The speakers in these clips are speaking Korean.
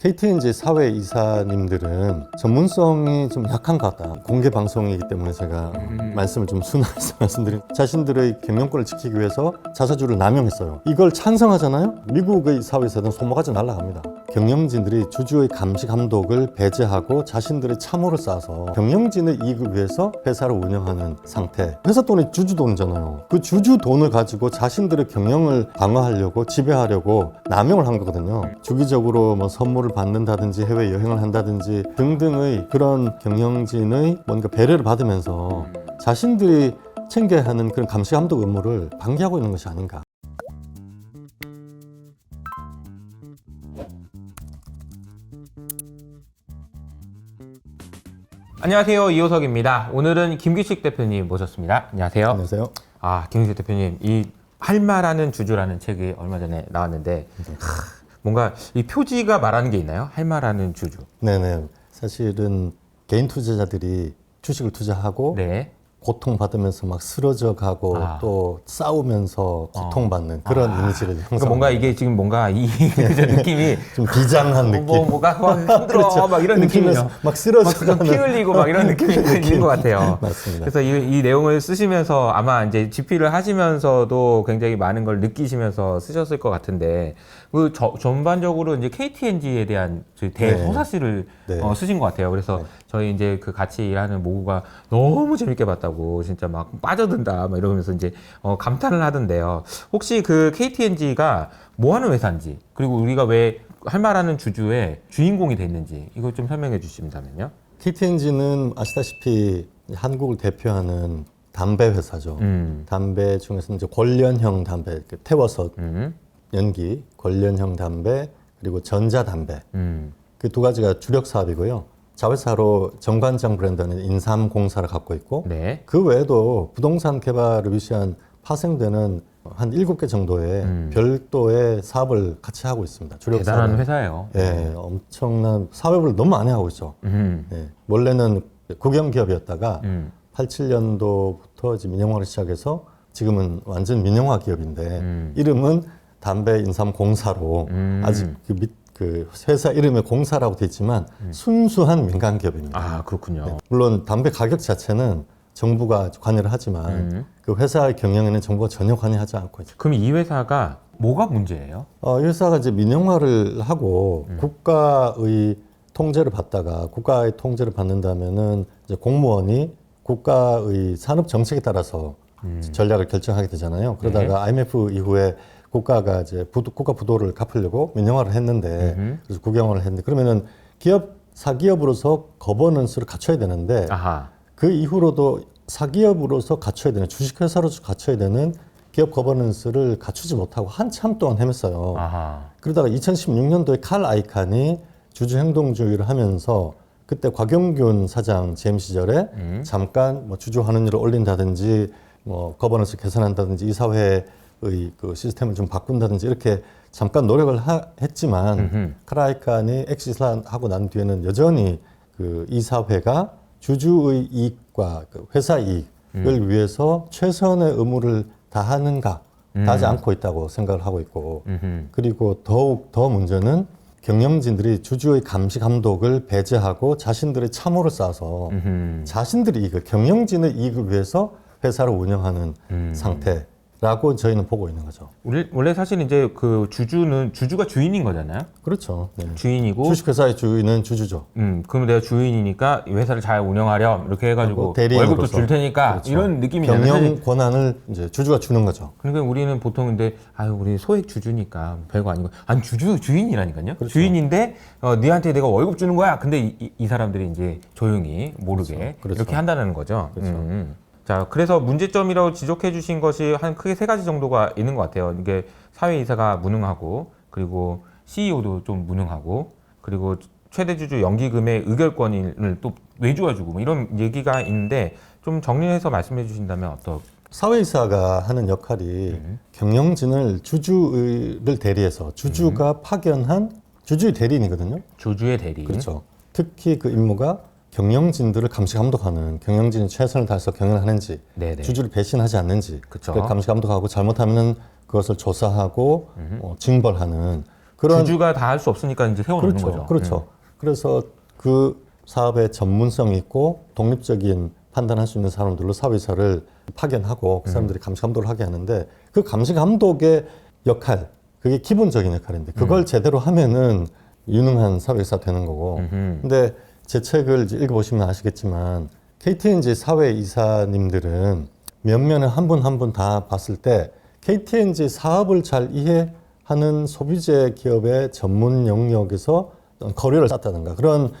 KTNG 사회 이사님들은 전문성이 좀 약한 것 같다. 공개 방송이기 때문에 제가 말씀을 좀 순화해서 말씀드린 자신들의 경영권을 지키기 위해서 자사주를 남용했어요. 이걸 찬성하잖아요. 미국의 사회에서는 손모가지 날라갑니다. 경영진들이 주주의 감시 감독을 배제하고 자신들의 참호를 쌓아서 경영진의 이익을 위해서 회사를 운영하는 상태. 회사 돈이 주주 돈이잖아요. 그 주주 돈을 가지고 자신들의 경영을 방어하려고 지배하려고 남용을 한 거거든요. 주기적으로 뭐 선물을 받는다든지 해외 여행을 한다든지 등등의 그런 경영진의 뭔가 배려를 받으면서 자신들이 챙겨야 하는 그런 감시 감독 의무를 방기하고 있는 것이 아닌가. 안녕하세요 이호석입니다. 오늘은 김규식 대표님 모셨습니다. 안녕하세요. 안녕하세요. 아 김규식 대표님 이 할마라는 주주라는 책이 얼마 전에 나왔는데 하, 뭔가 이 표지가 말하는 게 있나요? 할마라는 주주. 네네. 사실은 개인 투자자들이 주식을 투자하고 네. 고통받으면서 막 쓰러져 가고 아. 또 싸우면서 고통받는 그런 이미지를 그러니까 형성. 뭔가 이게 지금 뭔가 이 그저 느낌이 좀 비장한 느낌. 뭐 뭐가 막 힘들어 막 이런 느낌이요. 그렇죠. 막 쓰러져 막 피. 흘리고 막 이런 느낌이 있는 것 같아요. 맞습니다. 그래서 이, 이 내용을 쓰시면서 아마 이제 집필을 하시면서도 굉장히 많은 걸 느끼시면서 쓰셨을 것 같은데 그 저- 전반적으로 이제 KTNG에 대한 저희 대서사시를 네. 어, 쓰신 것 같아요. 그래서 저희 이제 그 같이 일하는 모구가 너무 재밌게 봤다고 진짜 막 빠져든다 막 이러면서 이제 어, 감탄을 하던데요. 혹시 그 KTNG가 뭐 하는 회사인지 그리고 우리가 왜 할만하는 주주의 주인공이 됐는지 이거 좀 설명해 주신다면요. KTNG는 아시다시피 한국을 대표하는 담배 회사죠. 음. 담배 중에서 이제 권련형 담배, 태워서 음. 연기, 권련형 담배, 그리고 전자담배. 음. 그두 가지가 주력 사업이고요. 자회사로 정관장 브랜드는 인삼공사를 갖고 있고 네. 그 외에도 부동산 개발을 위시한 파생되는 한 일곱 개 정도의 음. 별도의 사업을 같이 하고 있습니다. 주력 대단한 사업은. 회사예요. 예, 엄청난 사업을 너무 많이 하고 있죠. 음. 예, 원래는 국영 기업이었다가 음. 87년도부터 이제 민영화를 시작해서 지금은 완전 민영화 기업인데 음. 이름은 담배 인삼 공사로 음. 아직 그, 밑, 그 회사 이름에 공사라고 돼 있지만 순수한 민간 기업입니다. 음. 아 그렇군요. 네, 물론 담배 가격 자체는 정부가 관여를 하지만 음. 그 회사의 경영에는 정부가 전혀 관여하지 않고 있죠. 그럼 이 회사가 뭐가 문제예요? 어, 이 회사가 이제 민영화를 하고 음. 국가의 통제를 받다가 국가의 통제를 받는다면은 이제 공무원이 국가의 산업 정책에 따라서 음. 전략을 결정하게 되잖아요. 그러다가 IMF 이후에 국가가 이제 부도, 국가 부도를 갚으려고 민영화를 했는데 음흠. 그래서 국영화를 했는데 그러면은 기업 사기업으로서 거버넌스를 갖춰야 되는데 아하. 그 이후로도 사기업으로서 갖춰야 되는 주식회사로서 갖춰야 되는 기업 거버넌스를 갖추지 못하고 한참 동안 헤맸어요. 아하. 그러다가 2016년도에 칼 아이칸이 주주 행동주의를 하면서 그때 곽영균 사장 재임 시절에 음. 잠깐 뭐 주주 환원율을 올린다든지 뭐 거버넌스 개선한다든지 이사회의 그 시스템을 좀 바꾼다든지 이렇게 잠깐 노력을 하- 했지만 음흠. 칼 아이칸이 엑시스를 하고 난 뒤에는 여전히 그 이사회가 주주의 이익과 그 회사 이익을 음. 위해서 최선의 의무를 다하는가 음. 다하지 않고 있다고 생각을 하고 있고 음흠. 그리고 더욱 더 문제는 경영진들이 주주의 감시 감독을 배제하고 자신들의 참호를 쌓아서 음흠. 자신들의 이익을 경영진의 이익을 위해서 회사를 운영하는 음. 상태 라고 저희는 보고 있는 거죠. 원래, 원래 사실 이제 그 주주는 주주가 주인인 거잖아요. 그렇죠. 네. 주인이고. 주식회사의 주인은 주주죠. 음, 그럼 내가 주인이니까 이 회사를 잘 운영하렴 이렇게 해가지고 대리인으로서. 월급도 줄 테니까 그렇죠. 이런 느낌이잖아요. 경영 사실. 권한을 이제 주주가 주는 거죠. 그러니까 우리는 보통 근데 아유 우리 소액 주주니까 별거 아니고 아니 주주 주인이라니까요. 그렇죠. 주인인데 어, 니한테 내가 월급 주는 거야. 근데 이, 이- 이 사람들이 이제 조용히 모르게 그렇죠. 그렇죠. 이렇게 한다는 거죠. 그렇죠. 음. 자 그래서 문제점이라고 지적해 주신 것이 한 크게 세 가지 정도가 있는 것 같아요. 이게 사회 이사가 무능하고 그리고 CEO도 좀 무능하고 그리고 최대 주주 연기금의 의결권을 또 주고 뭐 이런 얘기가 있는데 좀 정리해서 말씀해 주신다면 어떠? 사회이사가 하는 역할이 음. 경영진을 주주를 대리해서 주주가 음. 파견한 주주의 대리인이거든요. 주주의 대리. 그렇죠. 특히 그 임무가 경영진들을 감시 감독하는 경영진이 최선을 다해서 경영하는지 네네. 주주를 배신하지 않는지 그쵸. 그걸 감시 감독하고 잘못하면 그것을 조사하고 어, 징벌하는 그런 주주가 다 할 수 없으니까 이제 세워놓는 그렇죠. 거죠. 그렇죠. 그래서 그 사업의 전문성 있고 독립적인 판단할 수 있는 사람들로 사회이사를 파견하고 그 사람들이 감시 감독을 하게 하는데 그 감시 감독의 역할 그게 기본적인 역할인데 그걸 제대로 하면은 유능한 사회이사 되는 거고 음흠. 근데 제 책을 읽어보시면 아시겠지만 KTNG 사회 이사님들은 면면을 한 분 한 분 다 봤을 때 KTNG 사업을 잘 이해하는 소비재 기업의 전문 영역에서 거리를 쌓다든가 그런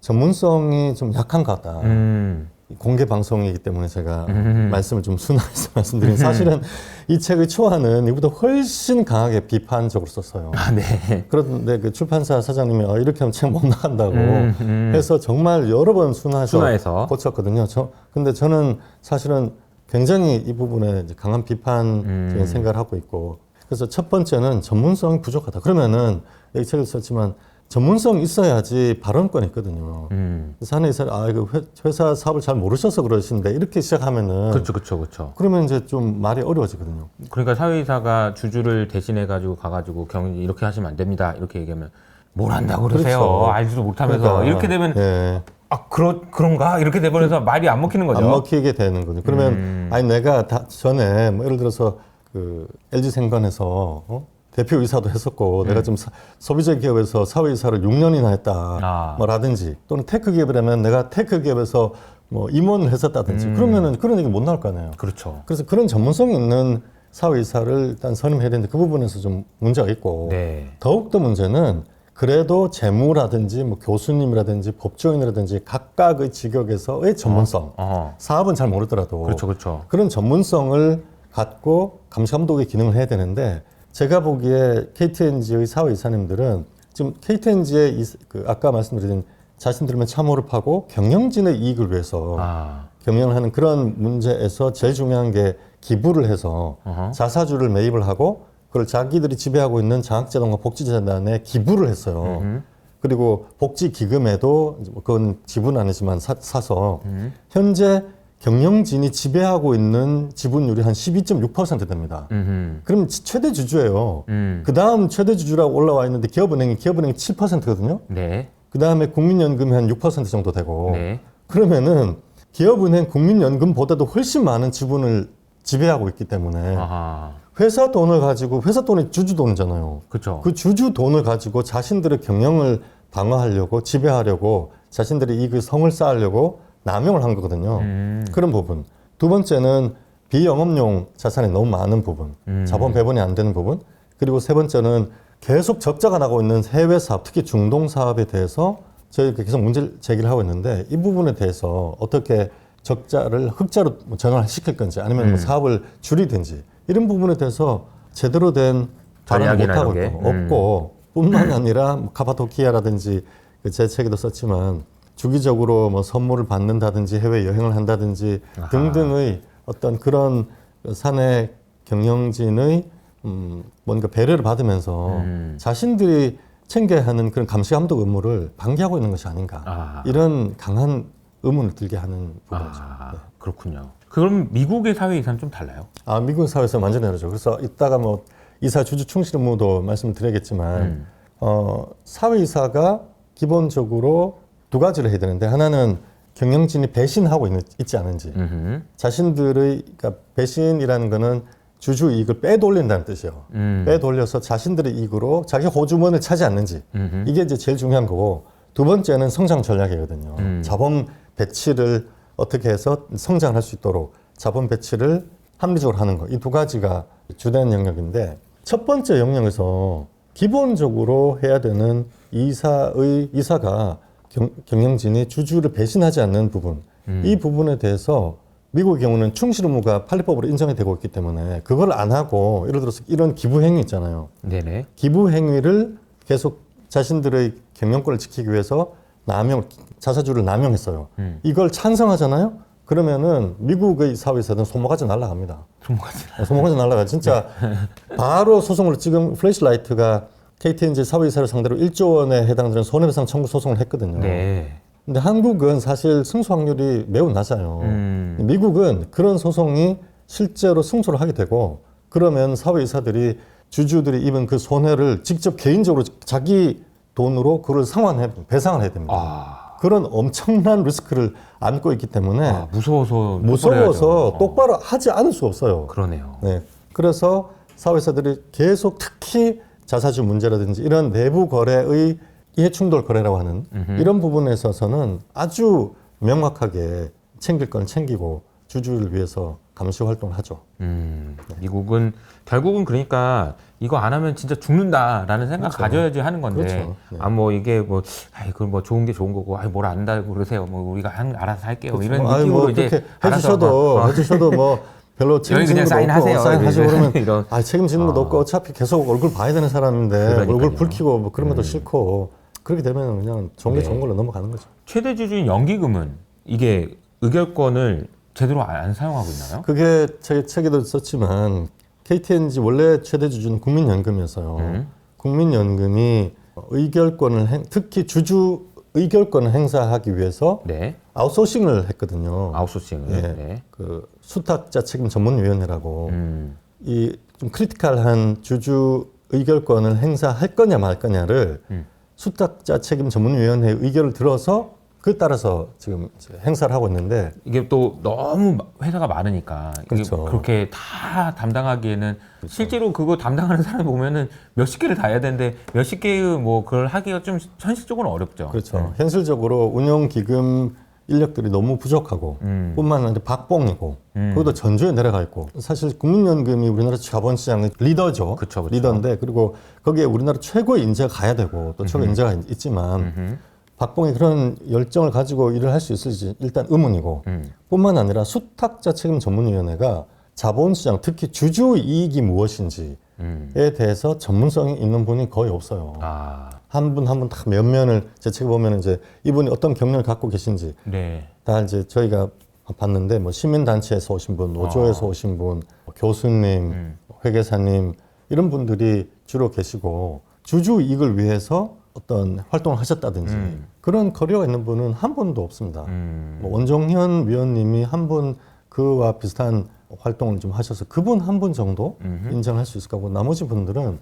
전문성이 좀 약한 것 같다. 음. 공개 방송이기 때문에 제가 음. 말씀을 좀 순화해서 말씀드린 사실은 이 책의 초안은 이보다 훨씬 강하게 비판적으로 썼어요. 아, 네. 그런데 그 출판사 사장님이 어, 이렇게 하면 책 못 나간다고 음, 음. 해서 정말 여러 번 순화해서, 순화해서. 고쳤거든요. 저 근데 저는 사실은 굉장히 이 부분에 강한 비판적인 음. 생각을 하고 있고 그래서 첫 번째는 전문성이 부족하다. 그러면은 여기 책을 썼지만 전문성 있어야지 발언권이 있거든요. 음. 이사를 아 이거 회- 회사 사업을 잘 모르셔서 그러신데 이렇게 시작하면은 그렇죠, 그렇죠, 그렇죠. 그러면 이제 좀 말이 어려워지거든요. 그러니까 사회이사가 주주를 대신해 가지고 가가지고 경 이렇게 하시면 안 됩니다. 이렇게 얘기하면 뭘 한다고 그러세요? 그렇죠. 알지도 못하면서 그러니까, 이렇게 되면 예. 아 그러 그런가 이렇게 돼버려서 말이 안 먹히는 거죠. 안 먹히게 되는 거죠. 그러면 음. 아니 내가 다 전에 뭐 예를 들어서 그 LG 생건에서 어? 대표 이사도 했었고 내가 좀 사- 소비재 기업에서 사회 이사를 6년이나 했다. 아. 뭐라든지 또는 테크 기업이라면 내가 테크 기업에서 뭐 임원을 했었다든지 음. 그러면은 그런 얘기 못 나올 거 아니에요. 그렇죠. 그래서 그런 전문성이 있는 사회 이사를 일단 선임해야 되는데 그 부분에서 좀 문제가 있고 네. 더욱 더 문제는 그래도 재무라든지 뭐 교수님이라든지 법조인이라든지 각각의 직역에서의 전문성 어. 사업은 잘 모르더라도 그렇죠, 그렇죠. 런 전문성을 갖고 감시 감독의 기능을 해야 되는데 제가 보기에 KTNG의 사회 이사님들은 지금 KTNG의 이, 그 아까 말씀드린 자신들만 참호를 파고 경영진의 이익을 위해서 아. 경영을 하는 그런 문제에서 제일 중요한 게 기부를 해서 어허. 자사주를 매입을 하고 그걸 자기들이 지배하고 있는 장학재단과 복지재단에 기부를 했어요. 음. 그리고 복지기금에도 뭐 그건 지분 아니지만 사, 사서 음. 현재 경영진이 지배하고 있는 지분율이 한 12.6% 됩니다. 음. 그럼 지- 최대 주주예요. 음. 그 다음 최대 주주라고 올라와 있는데 기업은행이 기업은행이 7%거든요. 네. 그 다음에 국민연금이 한 6% 정도 되고 네. 그러면은 기업은행 국민연금보다도 훨씬 많은 지분을 지배하고 있기 때문에 아하. 회사 돈을 가지고 회사 돈이 주주 돈이잖아요. 그렇죠. 그 주주 돈을 가지고 자신들의 경영을 방어하려고 지배하려고 자신들의 이익을 성을 쌓으려고 남용을 한 거거든요. 음. 그런 부분. 두 번째는 비영업용 자산이 너무 많은 부분. 음. 자본 배분이 안 되는 부분. 그리고 세 번째는 계속 적자가 나고 있는 해외 사업, 특히 중동 사업에 대해서 저희가 계속 문제 제기를 하고 있는데 이 부분에 대해서 어떻게 적자를 흑자로 뭐 전환시킬 건지 아니면 뭐 음. 사업을 줄이든지 이런 부분에 대해서 제대로 된 발언을 못하고? 있고 없고 뿐만 아니라 뭐 카파도키아라든지 그 제 책에도 썼지만 주기적으로 뭐 선물을 받는다든지 해외 여행을 한다든지 아하. 등등의 어떤 그런 사내 경영진의 음 뭔가 배려를 받으면서 음. 자신들이 챙겨야 하는 그런 감시 감독 업무를 방기하고 있는 것이 아닌가 아. 이런 강한 의문을 들게 하는 부분이죠. 아, 그렇군요. 그럼 미국의 사회 이사는 좀 달라요? 아 미국 사회에서 완전히 다르죠. 그래서 이따가 뭐 이사 주주 충실 의무도 말씀을 드리겠지만 음. 어, 사회 이사가 기본적으로 두 가지를 해야 되는데 하나는 경영진이 배신하고 있는, 있지 않은지 음흠. 자신들의 그러니까 배신이라는 거는 주주 이익을 빼돌린다는 뜻이에요. 음. 빼돌려서 자신들의 이익으로 자기 호주머니를 차지 않는지 음흠. 이게 이제 제일 중요한 거고 두 번째는 성장 전략이거든요. 음. 자본 배치를 어떻게 해서 성장할 수 있도록 자본 배치를 합리적으로 하는 거. 이 두 가지가 주된 영역인데 첫 번째 영역에서 기본적으로 해야 되는 이사의 이사가 경, 경영진이 주주를 배신하지 않는 부분. 음. 이 부분에 대해서 미국의 경우는 충실 의무가 판례법으로 인정이 되고 있기 때문에 그걸 안 하고 예를 들어서 이런 기부 행위 있잖아요. 네네. 기부 행위를 계속 자신들의 경영권을 지키기 위해서 남용 자사주를 남용했어요. 음. 이걸 찬성하잖아요. 그러면은 미국의 사회에서는 손모가지 날라갑니다. 손모가지. 손모가지 날라가 진짜 바로 소송을 지금 플래시라이트가 KTNG 사회이사를 상대로 1조 원에 해당되는 손해배상 청구 소송을 했거든요. 네. 근데 한국은 사실 승소 확률이 매우 낮아요. 음. 미국은 그런 소송이 실제로 승소를 하게 되고 그러면 사회이사들이 주주들이 입은 그 손해를 직접 개인적으로 자기 돈으로 그걸 상환해 배상을 해야 됩니다. 아, 그런 엄청난 리스크를 안고 있기 때문에 아, 무서워서 무서워서 똑바로 똑바로 하지 않을 수 없어요. 그러네요. 네. 그래서 사회사들이 계속 특히 자사주 문제라든지 이런 내부 거래의 이해 충돌 거래라고 하는 이런 부분에 있어서는 아주 명확하게 챙길 건 챙기고 주주를 위해서 감시 활동을 하죠. 음, 미국은 결국은 그러니까 이거 안 하면 진짜 죽는다라는 생각 그렇죠. 가져야지 하는 건데 그렇죠. 네. 아뭐 이게 뭐 아이 그뭐 좋은 게 좋은 거고 아이 뭘 안다고 그러세요 뭐 우리가 한, 알아서 할게요 이런 아이, 느낌으로 뭐 이제 알아서 해주셔도 막, 어, 해주셔도 뭐 별로 책임지는 것도 사인하세요. 사인하시고 그러면 이런 아 책임지는 것도 어. 없고 어차피 계속 얼굴 봐야 되는 사람인데 그러니까요. 얼굴 붉히고 뭐 그런 것도 싫고 그렇게 되면 그냥 좋은 게 네. 좋은 걸로 넘어가는 거죠. 최대 주주인 연기금은 이게 의결권을 제대로 안, 안 사용하고 있나요? 그게 제 책에도 썼지만 KTNG 원래 최대 주주는 국민연금이었어요. 음. 국민연금이 의결권을 행- 특히 주주 의결권을 행사하기 위해서 네 아웃소싱을 했거든요. 아웃소싱을 예. 네. 그 수탁자 책임 전문위원회라고 음, 이좀 크리티컬한 주주 의결권을 행사할 거냐 말 거냐를 음. 수탁자 책임 전문위원회 의결을 들어서 그 따라서 지금 행사를 하고 있는데 이게 또 너무 마- 회사가 많으니까 그렇죠. 그렇게 다 담당하기에는 실제로 그거 담당하는 사람 보면은 몇십 개를 다 해야 되는데 몇십 개의 뭐 그걸 하기가 좀 현실적으로 어렵죠. 그렇죠. 현실적으로 운영 기금 인력들이 너무 부족하고 음. 뿐만 아니라 박봉이고 음. 그것도 전주에 내려가 있고 사실 국민연금이 우리나라 자본시장의 리더죠. 그쵸, 그쵸. 리더인데 그리고 거기에 우리나라 최고의 인재가 가야 되고 또 최고 의 인재가 있- 있지만 음흠. 박봉이 그런 열정을 가지고 일을 할 수 있을지 일단 의문이고 음. 뿐만 아니라 수탁자 책임 전문위원회가 자본시장 특히 주주 이익이 무엇인지에 음. 대해서 전문성이 있는 분이 거의 없어요. 아, 한분 한 분다 면면을 제 책에 보면 이제 이분이 어떤 경력을 갖고 계신지 네. 다 이제 저희가 봤는데 뭐 시민단체에서 오신 분, 노조에서 오신 분, 뭐 교수님, 음. 회계사님 이런 분들이 주로 계시고 주주 이익을 위해서 어떤 활동을 하셨다든지 음. 그런 커리어가 있는 분은 한 분도 없습니다. 음. 뭐 원종현 위원님이 한 분 그와 비슷한 활동을 좀 하셔서 그분 한 분 정도 음흠. 인정할 수 있을 거고 나머지 분들은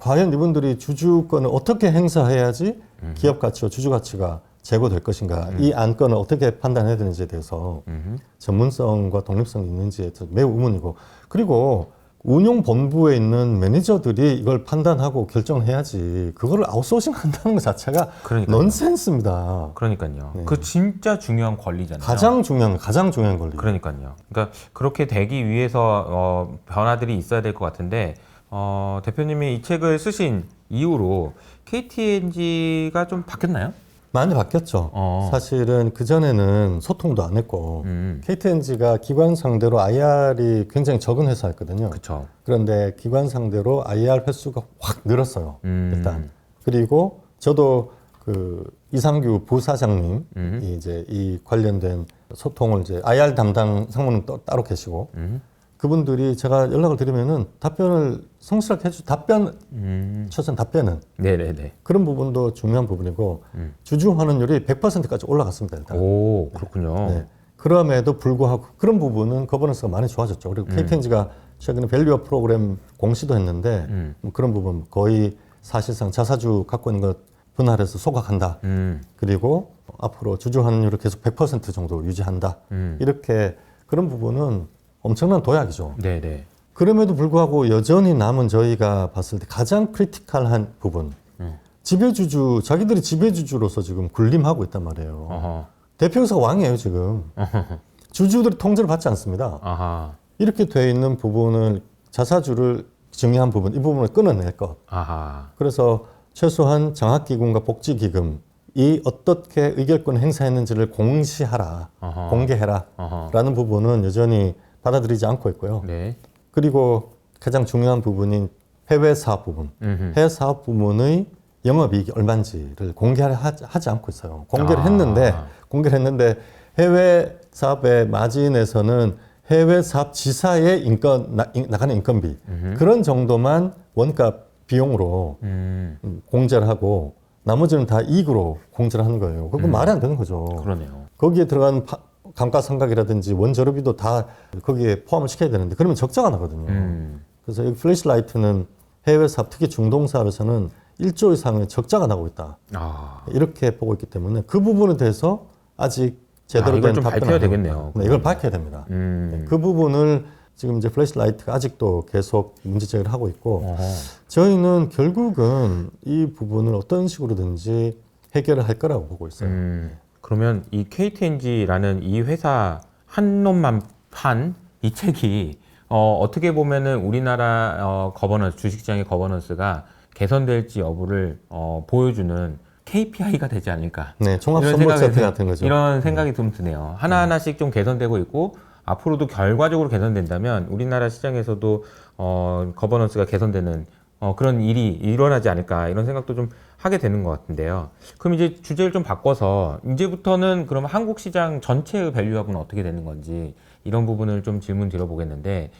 과연 이분들이 주주권을 어떻게 행사해야지 기업 가치와 주주 가치가 제고될 것인가 이 안건을 어떻게 판단해야 되는지에 대해서 음흠. 전문성과 독립성이 있는지에 대해서 매우 의문이고 그리고 운용 본부에 있는 매니저들이 이걸 판단하고 결정해야지 그거를 아웃소싱 한다는 것 자체가 그러니까요. 넌센스입니다. 그러니까요. 네. 그 진짜 중요한 권리잖아요. 가장 중요한 가장 중요한 권리. 그러니까요. 그러니까 그렇게 되기 위해서 어, 변화들이 있어야 될 것 같은데 어, 대표님이 이 책을 쓰신 이후로 KTNG가 좀 바뀌었나요? 많이 바뀌었죠. 어. 사실은 그 전에는 소통도 안 했고 음, KTNG가 기관 상대로 IR이 굉장히 적은 회사였거든요. 그렇죠. 그런데 기관 상대로 IR 횟수가 확 늘었어요. 음. 일단 그리고 저도 그 이상규 부사장님 음. 이 이제 이 관련된 소통을 이제 IR 담당 상무는 또 따로 계시고 음, 그분들이 제가 연락을 드리면은 답변을 성실하게 해주 답변 음, 최소한 답변은 네네네. 그런 부분도 중요한 부분이고 음. 주주 환원율이 100%까지 올라갔습니다 일단. 오 그렇군요. 네. 그럼에도 불구하고 그런 부분은 거버넌스가 많이 좋아졌죠. 그리고 KTNG가 최근에 밸류업 프로그램 공시도 했는데 음. 뭐 그런 부분 거의 사실상 자사주 갖고 있는 것 분할해서 소각한다. 음, 그리고 앞으로 주주 환원율을 계속 100% 정도 유지한다. 음, 이렇게 그런 부분은 엄청난 도약이죠. 네네. 그럼에도 불구하고 여전히 남은 저희가 봤을 때 가장 크리티컬한 부분. 음. 지배주주, 자기들이 지배주주로서 지금 군림하고 있단 말이에요. 어허, 대표이사가 왕이에요, 지금. 주주들이 통제를 받지 않습니다. 아하, 이렇게 돼 있는 부분을 자사주를 증여한 부분, 이 부분을 끊어낼 것. 아하. 그래서 최소한 장학기금과 복지기금, 이 어떻게 의결권 행사했는지를 공시하라, 어허. 공개해라. 어허. 라는 부분은 여전히 받아들이지 않고 있고요. 네. 그리고 가장 중요한 부분인 해외 사업 부분, 음흠. 해외 사업 부문의 영업이익이 얼마인지를 공개를 하지, 하지 않고 있어요. 공개를 아. 했는데 공개를 했는데 해외 사업의 마진에서는 해외 사업 지사의 인건 나, 인- 나가는 인건비 그런 정도만 원가 비용으로 음, 음, 공제를 하고 나머지는 다 이익으로 공제를 하는 거예요. 그건 말이 안 되는 거죠. 그러네요. 거기에 들어간 파- 감가상각이라든지 원자료비도 다 거기에 포함을 시켜야 되는데 그러면 적자가 나거든요. 음, 그래서 여기 플래시라이트는 해외 사업, 특히 중동 사업에서는 1조 이상의 적자가 나고 있다. 아, 이렇게 보고 있기 때문에 그 부분에 대해서 아직 제대로 아, 된좀 답변을 밝혀야 안 되겠네요. 네, 이걸 밝혀야 됩니다. 음, 그 부분을 지금 이제 플래시라이트가 아직도 계속 문제 제기를 하고 있고 어허. 저희는 결국은 이 부분을 어떤 식으로든지 해결을 할 거라고 보고 있어요. 음, 그러면 이 KTNG라는 이 회사 한 놈만 판 이 책이 어, 어떻게 보면은 우리나라 어, 거버넌스 주식시장의 거버넌스가 개선될지 여부를 어, 보여주는 KPI가 되지 않을까 네, 종합 선물 세트 드- 같은 거죠. 네. 이런 생각이 좀 드네요. 하나 하나씩 좀 개선되고 있고 앞으로도 결과적으로 개선된다면 우리나라 시장에서도 어, 거버넌스가 개선되는 어, 그런 일이 일어나지 않을까 이런 생각도 좀 하게 되는 것 같은데요. 그럼 이제 주제를 좀 바꿔서 이제부터는 그럼 한국 시장 전체의 밸류업은 어떻게 되는 건지 이런 부분을 좀 질문 드려보겠는데